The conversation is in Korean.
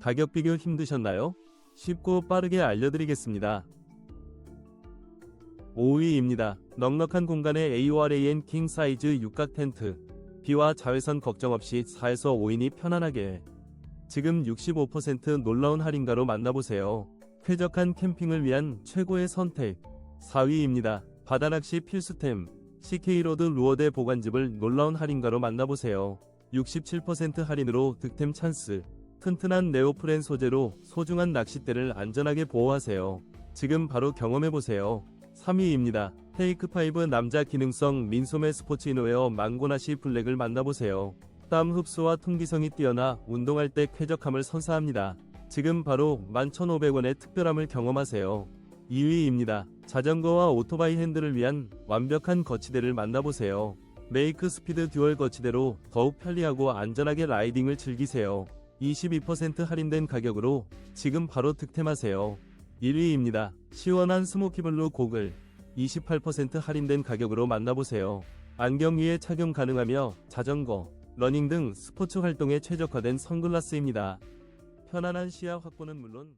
가격 비교 힘드셨나요? 쉽고 빠르게 알려드리겠습니다. 5위입니다. 넉넉한 공간에 AORAN 킹 사이즈 육각 텐트. 비와 자외선 걱정 없이 4에서 5인이 편안하게. 지금 65% 놀라운 할인가로 만나보세요. 쾌적한 캠핑을 위한 최고의 선택. 4위입니다. 바다낚시 필수템. CK로드 루어대 보관집을 놀라운 할인가로 만나보세요. 67% 할인으로 득템 찬스. 튼튼한 네오프렌 소재로 소중한 낚싯대를 안전하게 보호하세요. 지금 바로 경험해보세요. 3위입니다. 테이크5 남자 기능성 민소매 스포츠 이너웨어 망고나시 블랙을 만나보세요. 땀 흡수와 통기성이 뛰어나 운동할 때 쾌적함을 선사합니다. 지금 바로 11,500원의 특별함을 경험하세요. 2위입니다. 자전거와 오토바이 핸들을 위한 완벽한 거치대를 만나보세요. 메이크 스피드 듀얼 거치대로 더욱 편리하고 안전하게 라이딩을 즐기세요. 22% 할인된 가격으로 지금 바로 득템하세요. 1위입니다. 시원한 스모키블루 고글 28% 할인된 가격으로 만나보세요. 안경 위에 착용 가능하며 자전거, 러닝 등 스포츠 활동에 최적화된 선글라스입니다. 편안한 시야 확보는 물론